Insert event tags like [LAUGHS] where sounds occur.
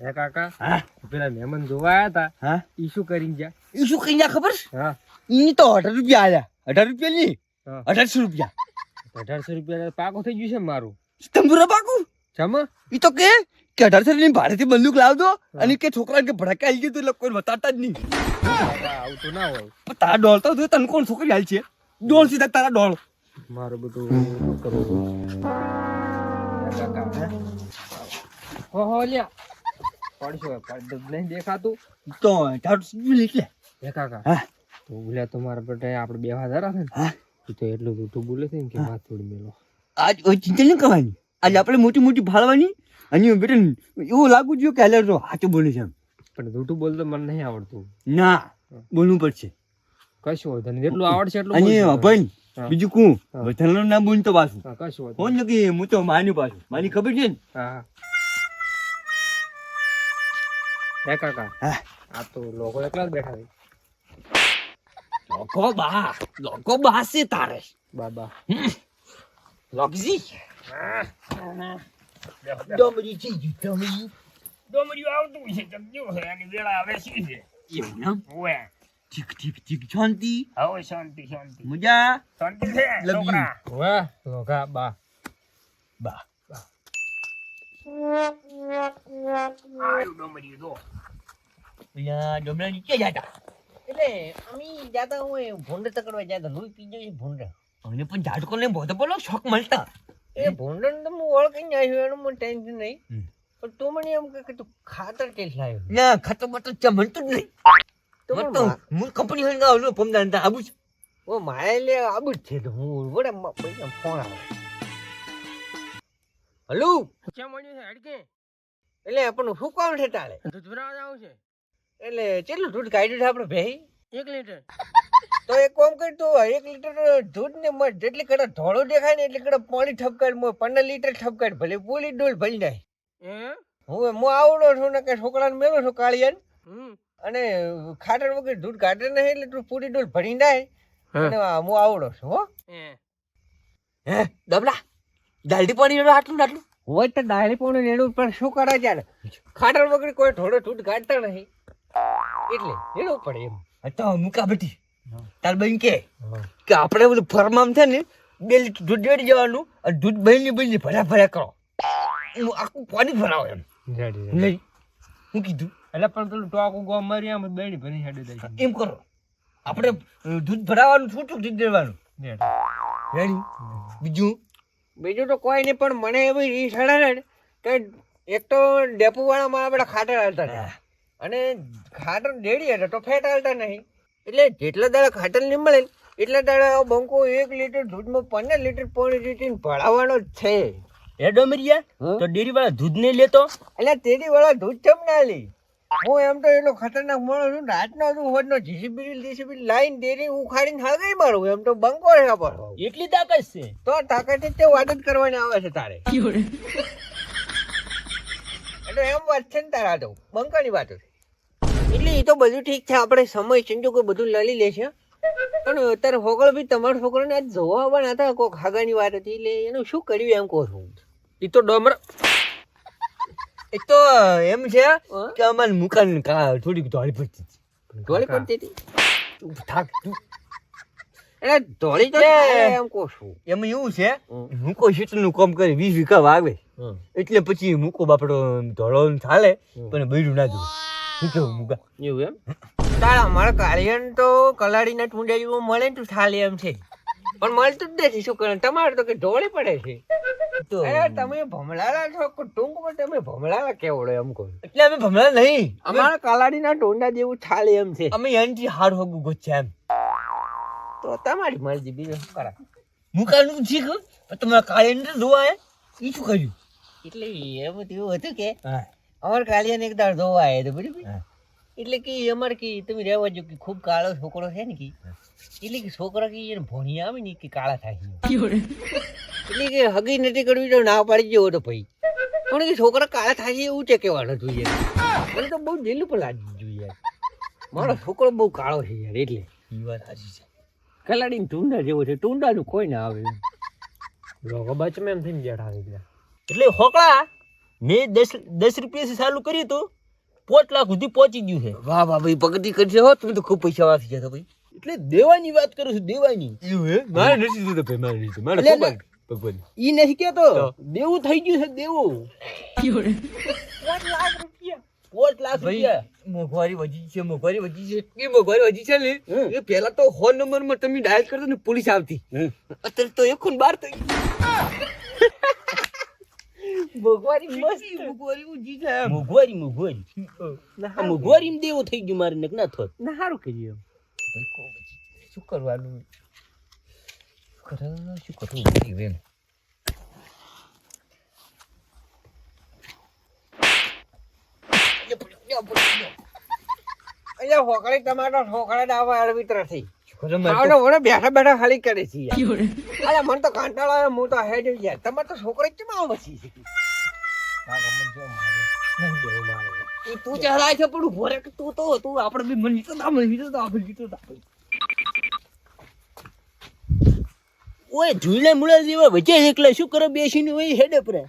હે કાકા? હા? પેલા મહેમાન જોવા આયા તા. હા? ઈ શું કરીને ગયા? એ શું કઈ ના ખબર? હા. ઈ તો અઢાર રૂપિયા આયા અઢાર રૂપિયા ની. અઢારસો રૂપિયા. અઢારસો રૂપિયા પાકો થઈ ગયું છે મારું? તંબુરા પાકું? જમ? ઈ તો કે કે અઢારસો ની ભાડેથી બંદૂક લાવજો અને કે છોકરા કે ભડકે આવી ગયું તો એટલે કોઈ બતાતા જ નહીં. આવું તો ના હોય. પણ તારા ડોળ તો તને કોણ છોકરી હાલ છે? ડોળ સીધા તારા ડોળ મારું બધું કરવું. હો હો લ્યા. પડશો પડ નહીં દેખાતું. તો એટલે હે કાકા હા. તો બોલ્યા તમારા મારા બેટા આપણે બે હાજર રાખે ને? હા. તો એટલું મોટું બોલે છે ને કે વાત થોડી મેલો. આજ ચિંતા નહીં કરવાની. આજે આપણે મોટી મોટી ભાળવાની અને બેટા એવું લાગુ જોઈએ કે હાલે તો સાચું બોલે છે પણ જૂઠું બોલતો મને નહીં આવડતું. ના બોલવું પડશે. કશું વાંધો નહીં. જેટલું આવડશે એટલું અને ભાઈ બીજું કું? હા. વતનનું નામ બોલ તો પાછું. કશું વાંધો હું તો માન્યું પાછું. માની ખબર છે ને? હા. હા કાકા? હા? આ તો લોકો એકલા જ બેઠા છે. લોકો બા લોકો બાસે તારે. બાબા. લોકજી. ડમરી છે જી ડમરી. ડોમરીઓ આવતું છે જગજો છે આની વેળા આવે છે છે? એવું એમ ઓએ ઠીક ઠીક ઠીક. શાંતિ. હવે શાંતિ શાંતિ. મજા? શાંતિ છે છોકરા. વાહ લોકા બા. બા. આયુ ડોમરીઓ દો અહીંયા ડમરા નીચે જતા? એટલે અમે જાતા હોય ભૂંડ તકડવા જાતા લોહી પી જાય ભૂંડ. અને પણ ઝાટકો ને બોધો બોલો શોખ મળતા. એ ભોંડન તો હું ઓળખી આવ્યો એનું મને ટેન્શન નહીં. પણ તું મને એમ કે તું ખાતર ટેસ્ટ લાવ્યો ના ખતો બતો ચા જ નહીં. તો હું કંપની હોય ગાવ પમદાન આબુ છે ઓ મારે લે આબુ જ છે તો હું વડે પૈસા ફોન આવે. હલો? કેમ મળ્યું છે હડકે? એટલે આપણને શું કામ છે તારે? દૂધ આવું છે. એટલે કેટલું દૂધ કાઢ્યું છે આપણે ભાઈ? એક લીટર. તો એક કામ કર તું એક લીટર દૂધ ને મત જેટલી કડા ધોળો દેખાય ને એટલી કડા પાણી ઠપકાડ મો પંદર લીટર ઠપકાડ ભલે પૂરી ડોલ ભરી જાય હું? હું આવડો છું ને કે છોકરાને મેળો છું કાળિયાન. અને ખાટર વગર દૂધ કાઢે નહીં એટલે તું પૂરી ડોલ ભરી નાય અને હું આવડો છું હો. હે. હે ડબલા દાલડી પાણી આટલું આટલું. હોય તો દાળી પણ એનું પણ શું કરે છે ખાટર વગર કોઈ થોડો દૂધ કાઢતા નહીં. એટલે એનું પડે એમ. તો મુકા બેટી? તાર બહેન કે? કે આપણે બધું ફરમામ છે ને બે લીટર દૂધ રેડી જવાનું અને દૂધ બહેની બહેની ભર્યા ભર્યા કરો. હું આખું પાણી ભરાવો એમ. નહીં હું કીધું. એટલે પણ પેલું ટોકું ગો મારી આમ બેણી ભરી હેડે દઈ એમ કરો. આપણે દૂધ ભરાવાનું છૂટું દૂધ દેવાનું. રેડી. રેડી? બીજું? બીજું તો કોઈ નહીં પણ મને એવી રીસ હડે ને કે એક તો ડેપો વાળા મારા બધા ખાતર હાલતા હતા. અને ખાટર ડેડી હતા તો ફેટ હાલતા નહીં. એટલે જેટલા દાડા ખાટર નહીં મળે એટલા દાડા બંકો એક લીટર દૂધમાં પંદર લીટર પાણી રીટીને ભળાવવાનો છે. એ ડોમરિયા હં? તો ડેરી વાળા દૂધ નહીં લેતો? એટલે ડેરીવાળા વાળા દૂધ કેમ ના લે? હું એમ તો એનો ખતરનાક માણસ છું રાતનો છું હોદનો જીસીબી જીસીબી લાઈન ડેરી ઉખાડીને હાગઈ મારું એમ તો બંકો છે પણ એટલી તાકાત છે? તો તાકાત તે વાત જ કરવાની આવે છે તારે? એટલે એમ વાત છે ને તારા તો બંકાની વાતો છે. એટલે એ તો બધું ઠીક છે. આપણે સમય સંજોગો બધું લડી લેશે પણ અત્યારે છોકરો બી તમારો છોકરાને આજ જોવા પણ હતા કોઈક હાગાની વાત હતી એટલે એનું શું કર્યું એમ કહું છું. એ તો ડોમર એ તો એમ છે કે અમારે મુકાન થોડીક ધોળી પડતી હતી. ધોળી પડતી હતી? થાક તું એટલે ધોળી તો એમ કહું છું. એમ એવું છે મૂકો શેતનું કામ કરે વીસ વીઘા વાવે. એટલે પછી મૂકો બાપડો ધોળો ચાલે પણ બૈરું ના શું કેવું મૂકા એવું એમ? તારા અમારા કાળિયન તો કલાડીના ટુંડા જેવું મળે ને તું થાળી એમ છે. પણ મળતું જ નથી શું કરે? તમારે તો કે ઢોળી પડે છે. અરે તમે ભમલાલા છો ટૂંકમાં તમે ભમલાલા કેવડો એમ કહો. એટલે અમે ભમરા નહીં. અમે અમારા કાલાડીના ટોંડા જેવું થાળી એમ છે. અમે એનથી હાડ હોગું ગોચ્યા એમ. તો તમારી મરજી બીજું શું કરા? મુકાનું ઠીક પણ તમારા કાળિયન ને જોવા એ શું કર્યું? એટલે એમ તેવું હતું કે હા. અમારા કાલિયાને એક દાડ ધોવા આવ્યા હતા બરાબર. એટલે કે અમારે કે તમે રહેવા જો કે ખૂબ કાળો છોકરો છે ને કે એટલે કે છોકરા કે એને ભણી આવે ને કે કાળા થાય છે. [LAUGHS] એટલે કે હગી નથી કરવી તો ના પાડી જેવો તો ભાઈ પણ કે છોકરા કાળા થાય છે એવું છે કહેવાનું જોઈએ. મને તો બહુ દિલ પર લાગી જોઈએ મારો છોકરો બહુ કાળો છે યાર એટલે. એ વાત સાચી છે. કલાડીને ટુંડા જેવો છે ટુંડાનું કોઈ ના આવે. લોકો બચમે એમ થઈને જડાવી એટલે હોકળા મેં દસ દસ રૂપિયાથી ચાલુ કર્યું તો પાંચ લાખ સુધી પહોંચી ગયું છે. વાહ વાહ ભાઈ પ્રગતિ કરશે હો તમે તો ખૂબ પૈસા વાંચી ગયા ભાઈ. એટલે દેવાની વાત કરું છું દેવાની. એવું હે? મારે નથી જોતું ભાઈ મારે નથી મારે એટલે ભગવાન ઈ નથી કેતો દેવું થઈ ગયું છે દેવું. પાંચ લાખ ભાઈ રૂપિયા. મોંઘવારી વધી છે મોંઘવારી વધી છે. એટલી મોંઘવારી વધી છે ને. એ પહેલા તો ફોન નંબરમાં તમે ડાયલ કરતો ને પોલીસ આવતી. અત્યારે તો એક ખૂન બાર થઈ [LAUGHS] મોંઘવારી મસ્ત. મોંઘવારી મોંઘવારી. આ મોંઘવારી થઈ ગયું મારે નક ના થોત. ના સારું કર્યું એમ. ભાઈ કો શું કરવાનું? શું શું કરવું ભાઈ એમ? અહીંયા હોકળી ટમાટર હોકળે ડાવા અળવિત્ર થઈ. શું કરે મારે આવડે વડે બેઠા બેઠા ખાલી કરે છે યાર. અરે મને તો કંટાળો આવે હું તો હેડ યાર. તમારે તો છોકરી કેમ આવ બસી છે? તું ચહેરા છે પણ ઊભો તું તો તું આપણે બી મન જીતો તા મન જીતો તા આપણે જીતો તા ઓય ઝૂલે મુળે જેવા વચ્ચે એકલે શું કરે બેસીને ઓય હેડે પરે?